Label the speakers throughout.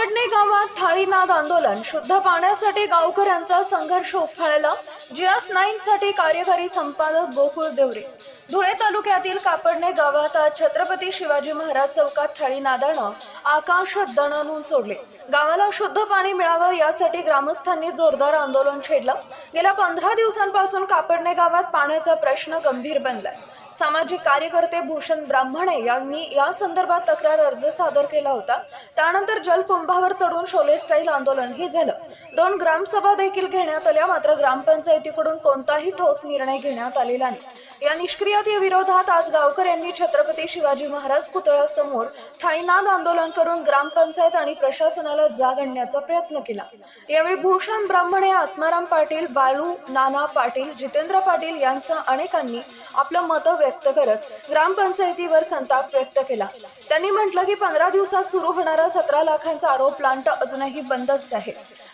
Speaker 1: कापडणे गावात थाळीनाद आंदोलन शुद्ध पाण्यासाठी गावकऱ्यांचा संघर्ष उफाळला. जीएस नाईन साठी कार्यकारी संपादक गोकुळ देवरे. धुळे तालुक्यातील कापडणे गावात आज छत्रपती शिवाजी महाराज चौकात थाळीनादानं आकाश दणनून सोडले. गावाला शुद्ध पाणी मिळावं यासाठी ग्रामस्थांनी जोरदार आंदोलन छेडलं. गेल्या पंधरा दिवसांपासून कापडणे गावात पाण्याचा प्रश्न गंभीर बनलाय. सामाजिक कार्यकर्ते भूषण ब्राह्मणे यांनी या संदर्भात तक्रार अर्ज सादर केला होता. त्यानंतर जलकुंभावर चढून शोले स्टाईल आंदोलनही झालं. दोन ग्रामसभा देखील घेण्यात आल्या मात्र ग्रामपंचायतीकडून कोणताही ठोस निर्णय घेण्यात आलेला नाही. या निष्क्रियतेविरोधात आज गावकऱ्यांनी छत्रपती शिवाजी महाराज पुतळ्यासमोर थाईनाद आंदोलन करून ग्रामपंचायत आणि प्रशासनाला जाग आणण्याचा प्रयत्न केला. यावेळी भूषण ब्राह्मणे आत्माराम पाटील बाळू नाना पाटील जितेंद्र पाटील यांसह अनेकांनी आपलं मतं व्यक्त करत ग्रामपंचायतीवर संताप व्यक्त केला. त्यांनी म्हटलं की पंधरा दिवसात सुरू होणारा सतरा लाखांचा आरोप प्लांट अजूनही बंदच आहे.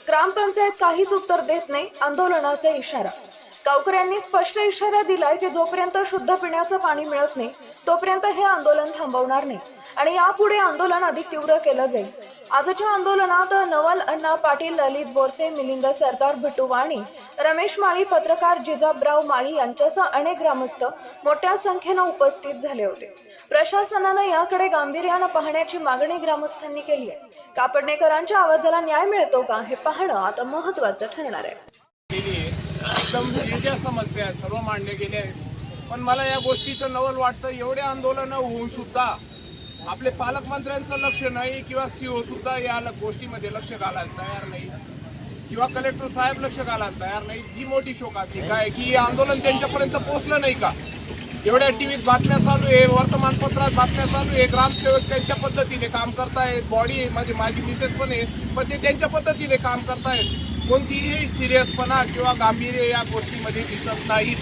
Speaker 1: ग्रामपंचायत काहीच उत्तर देत नाही आंदोलनाचा इशारा गावकऱ्यांनी स्पष्ट इशारा दिलाय की जोपर्यंत शुद्ध पिण्याचं पाणी मिळत नाही तोपर्यंत हे आंदोलन थांबवणार नाही. आणि यापुढे आंदोलन अधिक तीव्र केलं जाईल. आजच्या आंदोलनात नवल अण्णा पाटील ललित बोरसे मिलिंद सरदार भटू वाणी रमेश माळी पत्रकार जिजाबराव माळी यांच्यासह अनेक ग्रामस्थ मोठ्या संख्येनं उपस्थित झाले होते. प्रशासनानं याकडे गांभीर्यानं पाहण्याची मागणी ग्रामस्थांनी केली आहे. कापडणेकरांच्या आवाजाला न्याय मिळतो का हे पाहणं आता महत्वाचं ठरणार आहे.
Speaker 2: एकदम समस्या आहेत सर्व मांडल्या गेल्या आहेत. पण मला या गोष्टीचं नवल वाटतं एवढे आंदोलनं होऊन सुद्धा आपले पालकमंत्र्यांचं लक्ष नाही किंवा सीओ सुद्धा या गोष्टीमध्ये लक्ष घालायला तयार नाही. किंवा कलेक्टर साहेब लक्ष घालायला तयार नाही. ही मोठी शोकाची काय की हे आंदोलन त्यांच्यापर्यंत पोहोचलं नाही का? एवढ्या टीव्हीत बातम्या चालू आहे वर्तमानपत्रात बातम्या चालू आहे. ग्रामसेवक त्यांच्या पद्धतीने काम करतायत. बॉडी म्हणजे माझी मिसेस पण आहे पण ते त्यांच्या पद्धतीने काम करतायत. कोणतीही सिरियसपणा किंवा गांभीर्य या गोष्टीमध्ये दिसत नाहीत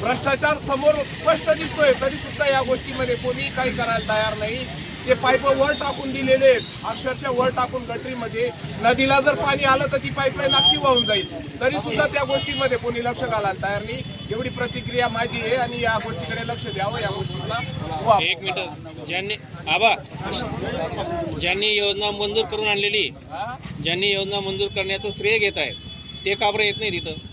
Speaker 2: भ्रष्टाचार समोर स्पष्ट दिसतोय तरी सुद्धा या गोष्टीमध्ये कोणीही काही करायला तयार नाही. ते पाईप वर टाकून दिलेले आहेत. अक्षरशः वर टाकून गटरीमध्ये. नदीला जर पाणी आलं तर ती पाईपलाईन नक्की वाहून जाईल. तरी सुद्धा त्या गोष्टीमध्ये कोणी लक्ष घालायला तयार नाही. एवढी प्रतिक्रिया माझी आहे आणि या गोष्टीकडे लक्ष द्यावं. या वापर
Speaker 3: एक मिनिट. ज्यांनी आबा. ज्यांनी योजना मंजूर करून आणलेली? ज्यांनी योजना मंजूर करण्याचं श्रेय घेत आहेत ते का बरं येत नाही तिथं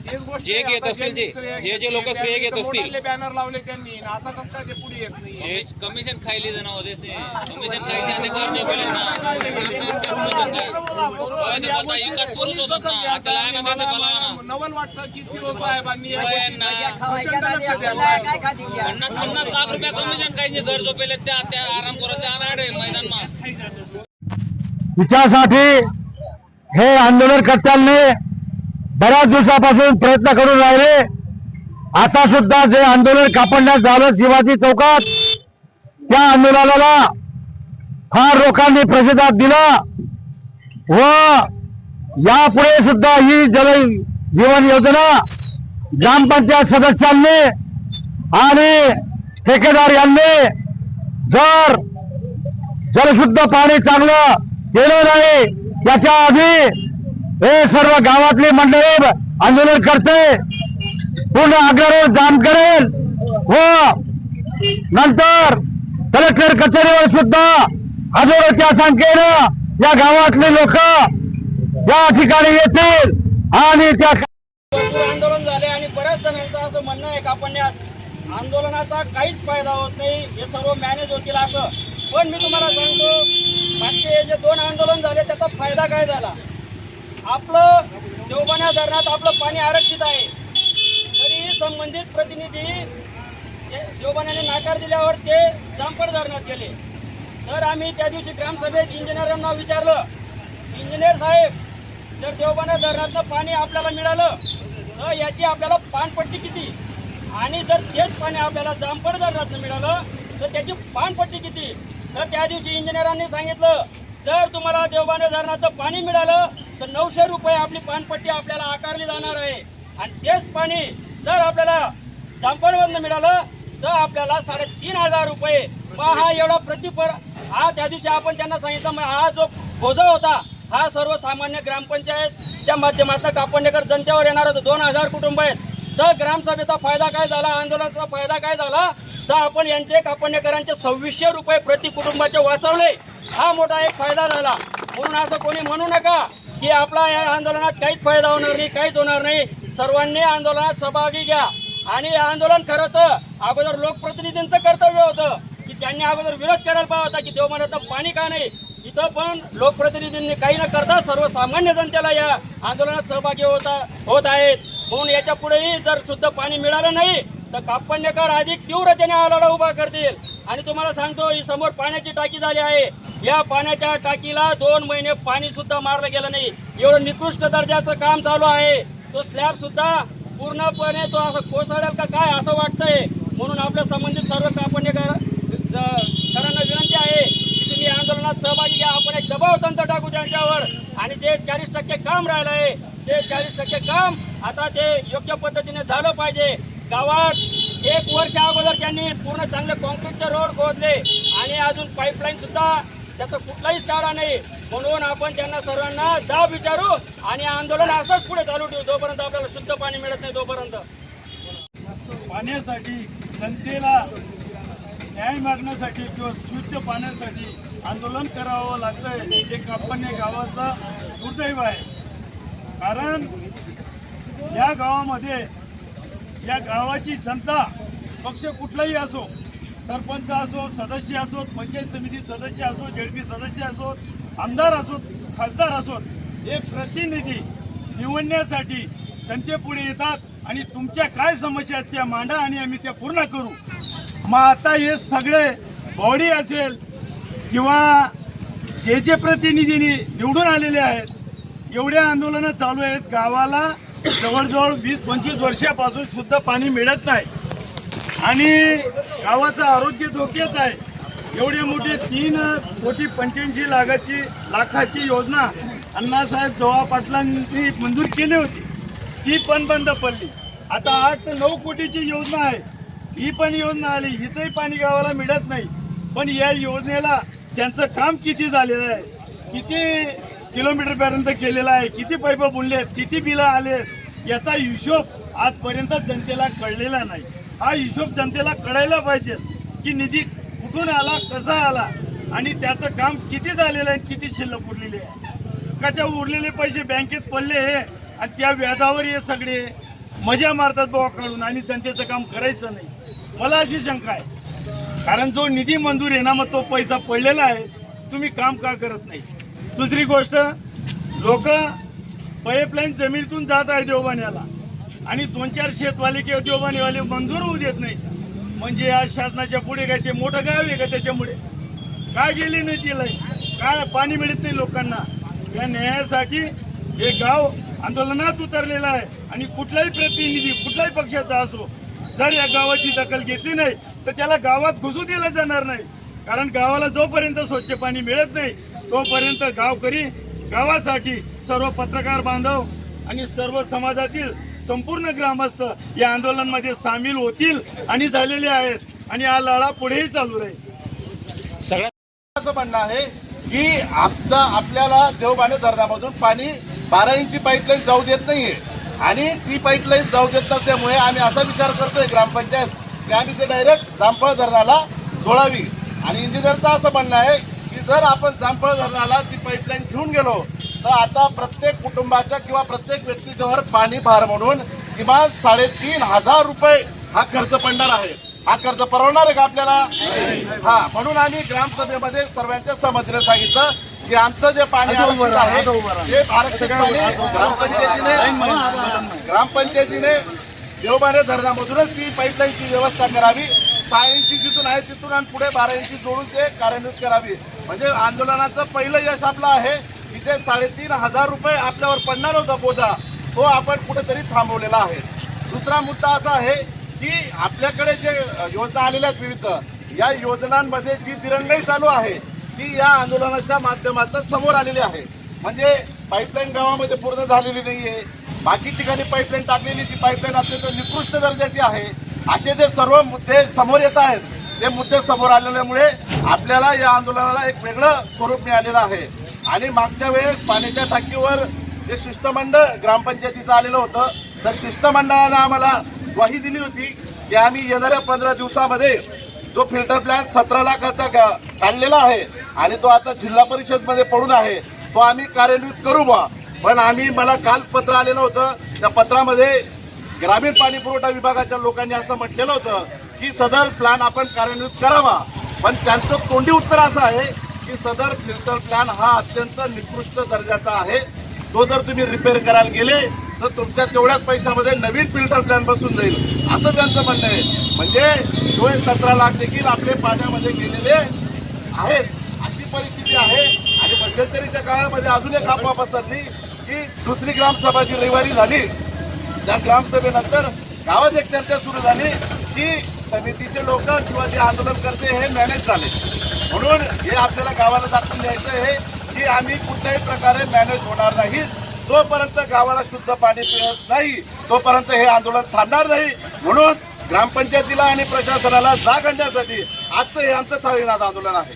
Speaker 3: जे. घेत असतील जे- जे
Speaker 2: घेतले,
Speaker 3: लोकं श्रेय घेत असतील.
Speaker 2: बॅनर लावले त्यांनी. आता कसं काय ते पुढे येत नाही
Speaker 3: हे
Speaker 4: कमीशन ना वजह से कमीशन खाई थी आते कर जो पहले ना. कमीशन खाई होय ते बोलता विकास पुरुष होतात ना. आता लायना देते मला ना.
Speaker 2: नवल वाटतं की सीओ साहेबांनी
Speaker 4: पन्नास पन्नास लाख रुपया कमिशन खायचे घर जो पहिले त्या त्या आराम करत जाणार मैदान मा
Speaker 5: तिच्यासाठी हे आंदोलनकर्त्यांनी बऱ्याच दिवसापासून प्रयत्न करून राहिले. आता सुद्धा जे आंदोलन कापडण्यात झालं शिवाजी चौकात त्या आंदोलनाला फार लोकांनी प्रतिसाद दिला व यापुढे सुद्धा ही जल जीवन योजना ग्रामपंचायत सदस्यांनी आणि ठेकेदार यांनी जर जलशुद्ध पाणी चांगलं केलं नाही त्याच्या आधी हे सर्व गावातली मंडळी आंदोलन करते. पूर्ण आग्रह जाम करेल. व नंतर कलेक्टर कचेरीवर सुद्धा हजारोच्या संख्येनं या गावातले लोक या ठिकाणी येतील आणि त्या
Speaker 6: आंदोलन झाले आणि बऱ्याच जणांचं असं म्हणणं आहे का आपण या आंदोलनाचा काहीच फायदा होत नाही. हे सर्व मॅनेज होतील असं. पण मी तुम्हाला सांगतो बाकी हे जे दोन आंदोलन झाले त्याचा फायदा काय झाला? आपलं देवबाण्या धरणात आपलं पाणी आरक्षित आहे. तरी संबंधित प्रतिनिधी देवबाण्याने नाकार दिल्यावर ते जांपड धरणात गेले. तर आम्ही त्या दिवशी ग्रामसभेत इंजिनियरांना विचारलं इंजिनियर साहेब जर देवबाण्या धरणातलं पाणी आपल्याला मिळालं तर याची आपल्याला पानपट्टी किती? आणि जर तेच पाणी आपल्याला जांभळ धरणातनं मिळालं तर त्याची पानपट्टी किती? तर त्या दिवशी इंजिनियरांनी सांगितलं जर तुम्हाला देवबाने धरणाचं पाणी मिळालं तर नऊशे रुपये आपली पानपट्टी आपल्याला आकारली जाणार आहे. आणि तेच पाणी जर आपल्याला जांभळमधनं मिळालं तर आपल्याला साडेतीन हजार रुपये. पहा हा एवढा प्रतिपर हा त्या दिवशी आपण त्यांना सांगितलं मग हा जो बोजा होता हा सर्वसामान्य ग्रामपंचायतच्या माध्यमातून कापडणेकर जनतेवर येणार होतं. दोन हजार कुटुंब आहेत. तर ग्रामसभेचा फायदा काय झाला? आंदोलनाचा फायदा काय झाला? तर आपण यांचे कापडणेकरांचे सव्वीसशे रुपये प्रति कुटुंबाचे वाचवले. हा मोठा एक फायदा झाला. म्हणून असं कोणी म्हणू नका की आपला या आंदोलनात काहीच फायदा होणार नाही काहीच होणार नाही. सर्वांनी आंदोलनात सहभागी घ्या. आणि हे आंदोलन खरं तर अगोदर लोकप्रतिनिधींचं कर्तव्य होतं की त्यांनी अगोदर विरोध करायला पाहिजे होता की देव म्हणत पाणी का नाही? इथं पण लोकप्रतिनिधींनी काही न करता सर्वसामान्य जनतेला या आंदोलनात सहभागी होता होत आहेत. म्हणून याच्या पुढेही जर शुद्ध पाणी मिळालं नाही तर कापण्यकर अधिक तीव्रतेने हा लढा उभा करतील. आणि तुम्हाला सांगतो ही समोर पाण्याची टाकी झाली आहे. या पाण्याच्या टाकीला दोन महिने पाणी सुद्धा मारलं गेलं नाही. एवढं निकृष्ट दर्जाचं काम चालू आहे. तो स्लॅब सुद्धा पूर्णपणे तो असं कोसळेल का काय असं वाटतंय? म्हणून आपल्या संबंधित सर्व कापण्यकर सरांना विनंती आहे की तुम्ही आंदोलनात सहभागी घ्या. आपण एक दबाव तंत्र टाकू त्यांच्यावर. आणि जे चाळीस टक्के काम राहिलं आहे ते चाळीस टक्के काम आता ते योग्य पद्धतीने झालं पाहिजे. गावात एक वर्ष अगोदर त्यांनी पूर्ण चांगले कॉन्क्रीटचे रोड खोदले आणि अजून पाईपलाईन सुद्धा त्याचा कुठलाही स्टाळा नाही. म्हणून आपण त्यांना सर्वांना जाब विचारू आणि आंदोलन असंच पुढे चालू ठेवू. जोपर्यंत आपल्याला शुद्ध पाणी मिळत नाही तोपर्यंत.
Speaker 7: पाण्यासाठी जनतेला न्याय मागण्यासाठी किंवा शुद्ध पाण्यासाठी आंदोलन करावं लागतंय हे कापण्य गावाचं दुर्दैव आहे. कारण या गावामध्ये या गावाची जनता पक्ष कुठलाही असो सरपंच असो सदस्य असोत पंचायत समिती सदस्य असो जेडपी सदस्य असोत आमदार असोत खासदार असोत हे प्रतिनिधी निवडण्यासाठी जनतेपुढे येतात आणि तुमच्या काय समस्या आहेत त्या मांडा आणि आम्ही त्या पूर्ण करू. मग आता हे सगळे बॉडी असेल किंवा जे जे प्रतिनिधींनी निवडून आलेले आहेत एवढे आंदोलनं चालू आहेत. गावाला जवळजवळ वीस पंचवीस वर्षापासून शुद्ध पाणी मिळत नाही. आणि गावाचं आरोग्य धोक्यात आहे. एवढे मोठे तीन कोटी पंच्याऐंशी लाखाची लाखाची योजना अण्णासाहेब जोहा पाटलांनी मंजूर केली होती. ती पण बंद पडली. आता आठ ते नऊ कोटीची योजना आहे. ही पण योजना आली. हिचंही पाणी गावाला मिळत नाही. पण या योजनेला त्यांचं काम किती झालेलं आहे? किती किलोमीटरपर्यंत केलेलं आहे? किती पाईप बुडले आहेत किती बिलं आले आहेत याचा हिशोब आजपर्यंत जनतेला कळलेला नाही. हा हिशोब जनतेला कळायला पाहिजे की निधी कुठून आला कसा आला आणि त्याचं काम किती झालेलं आहे किती शिल्लक उरलेली आहे. का त्या उरलेले पैसे बँकेत पडले हे आणि त्या व्याजावर हे सगळे मजा मारतात बाबा काढून आणि जनतेचं काम करायचं नाही. मला अशी शंका आहे. कारण जो निधी मंजूर आहे ना मग तो पैसा पडलेला आहे. तुम्ही काम का करत नाही? दुसरी गोष्ट लोक पाईपलाईन जमिनीतून जात आहे देवबाण्याला. आणि दोन चार शेतवाले किंवा देवबाणीवाले मंजूर होऊ देत नाही म्हणजे या शासनाच्या पुढे काय ते मोठं गाव आहे का त्याच्यामुळे? काय गेली नाही तिला काय पाणी मिळत नाही लोकांना? या न्यायासाठी हे गाव आंदोलनात उतरलेलं आहे आणि कुठलाही प्रतिनिधी कुठल्याही पक्षाचा असो जर या गावाची दखल घेतली नाही तर त्याला गावात घुसू दिलं जाणार नाही. कारण गावाला जोपर्यंत स्वच्छ पाणी मिळत नाही तोपर्यंत गावकरी गावासाठी सर्व पत्रकार बांधव आणि सर्व समाजातील संपूर्ण ग्रामस्थ या आंदोलनामध्ये सामील होतील आणि झालेले आहेत. आणि हा लढा पुढेही चालू राहील.
Speaker 4: सगळ्यात
Speaker 8: म्हणणं आहे की आता आपल्याला देवबाने धरणामधून पाणी बारा इंची पाईपलाईन जाऊ देत नाहीये. आणि ती पाईपलाईन जाऊ देत नसल्यामुळे आम्ही असा विचार करतोय ग्रामपंचायत की आम्ही ते डायरेक्ट जांभळ धरणाला जोडावी आणि इंजिनियरचं असं म्हणणं आहे की जर आपण जामफळ धरणाला ती पाईपलाईन घेऊन गेलो तर आता प्रत्येक कुटुंबाच्या किंवा प्रत्येक व्यक्तीच्यावर पाणी भार म्हणून किमान साडेतीन हजार रुपये हा खर्च पडणार आहे. हा खर्च परवडणार आहे का आपल्याला? हा म्हणून आम्ही ग्रामसभेमध्ये सर्वांच्या समजलं सांगितलं की आमचं जे पाणी आहे ते आरक्षित पाणी ग्रामपंचायतीने ग्रामपंचायतीने देवबाणे धरणामधूनच ती पाईपलाईनची व्यवस्था करावी. सहा इंची जिथून आहे तिथून आणि पुढे बारा इंची जोडून ते कार्यान्वित करावी. म्हणजे आंदोलनाचं पहिलं यश आपलं आहे. तिथे साडेतीन हजार रुपये आपल्यावर पडणार होता बोजा. तो आपण कुठेतरी थांबवलेला आहे. दुसरा मुद्दा असा आहे की आपल्याकडे जे योजना आलेल्या आहेत विविध या योजनांमध्ये जी दिरंगाई चालू आहे ती या आंदोलनाच्या माध्यमातून समोर आलेली आहे. म्हणजे पाईपलाईन गावामध्ये पूर्ण झालेली नाही आहे बाकी ठिकाणी पाईपलाईन टाकलेली ती पाईपलाईन अत्यंत निकृष्ट दर्जाची आहे. असे जे सर्व मुद्दे समोर येत आहेत ते मुद्दे समोर आलेल्यामुळे आपल्याला या आंदोलनाला एक वेगळं स्वरूप मिळालेलं आहे. आणि मागच्या वेळेस पाण्याच्या टाकीवर जे शिष्टमंडळ ग्रामपंचायतीचं आलेलं होतं तर शिष्टमंडळानं आम्हाला ग्वाही दिली होती की आम्ही येणाऱ्या पंधरा दिवसामध्ये जो फिल्टर प्लॅन्ट सतरा लाखाचा ग- काढलेला आहे आणि तो आता जिल्हा परिषदमध्ये पडून आहे तो आम्ही कार्यान्वित करू बा. पण आम्ही मला काल पत्र आलेलं होतं त्या पत्रामध्ये ग्रामीण पाणी पुरवठा विभागाच्या लोकांनी असं म्हटलेलं होतं की सदर प्लॅन आपण कार्यान्वित करावा. पण त्यांचं तोंडी उत्तर असं आहे की सदर फिल्टर प्लॅन हा अत्यंत निकृष्ट दर्जाचा आहे. तो जर तुम्ही रिपेअर करायला गेले तर तुमच्या तेवढ्याच पैशामध्ये नवीन फिल्टर प्लॅन बसून जाईल. असं त्यांचं म्हणणं आहे. म्हणजे तो सतरा लाख देखील आपले पाण्यामध्ये गेलेले आहेत. अशी परिस्थिती आहे. आणि मध्यंतरीच्या काळामध्ये अजून एक अफवा पसरली की दुसरी ग्रामसभा जी रविवारी झाली. त्या ग्रामसभेनंतर गावात एक चर्चा सुरू झाली की समितीचे लोक किंवा जे आंदोलन करते हे मॅनेज झाले. म्हणून हे आपल्याला गावाला दाखवून द्यायचं आहे की आम्ही कुठल्याही प्रकारे मॅनेज होणार नाही. जोपर्यंत गावाला शुद्ध पाणी मिळत नाही तोपर्यंत हे आंदोलन थांबणार नाही. म्हणून ग्रामपंचायतीला आणि प्रशासनाला जाग आणण्यासाठी आजचं हे आमचं थाळीनाथ आंदोलन आहे.